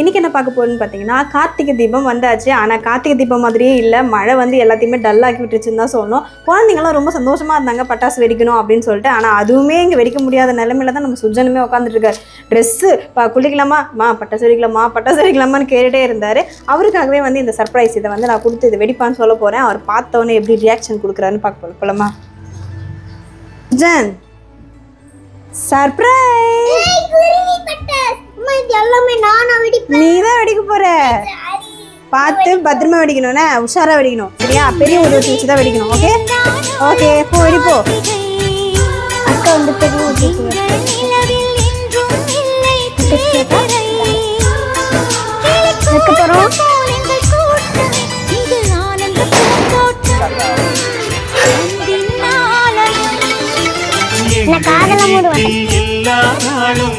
இன்றைக்கி என்ன பார்க்க போகிறோன்னு பார்த்தீங்கன்னா கார்த்திகை தீபம் வந்தாச்சு. ஆனால் கார்த்திகை தீபம் மாதிரியே இல்லை. மழை வந்து எல்லாத்தையுமே டல்லாக்கி விட்டுருச்சுன்னு தான் சொல்லணும். குழந்தைங்களாம் ரொம்ப சந்தோஷமாக இருந்தாங்க. பட்டாசு வெடிக்கணும் அப்படின்னு சொல்லிட்டு. ஆனால் அதுவுமே இங்கே வெடிக்க முடியாத நிலமையில தான் நம்ம சுஜனுமே உட்காந்துட்டு இருக்காரு ட்ரெஸ்ஸு குளிக்கலாமா? மா பட்டாசு வெடிக்கலாமா? பட்டாசு வெடிக்கலாமான்னு கேட்டுட்டே இருந்தார். அவருக்காகவே வந்து இந்த சர்ப்ரைஸ் இதை வந்து நான் கொடுத்து இதை வெடிப்பான்னு சொல்ல போகிறேன் அவர் பார்த்தவொன்னே எப்படி ரியாக்ஷன் கொடுக்குறாருன்னு பார்க்க போகலாம் சுஜன் சர்ப்ரைஸ் நீ தான் வெடிக்க போற? பார்த்து பத்திரமா வெடிக்கணும்னா உஷாரா வெடிக்கணும். சரியா? பெரிய உதவி வச்சு தான் வெடிக்கணும். ஓகே ஓகே போ வெடி போ. அக்கா வந்து பெரிய உதவி அதுக்கப்புறம்? நான் காதல மூடுவேன் எல்லா நாளும்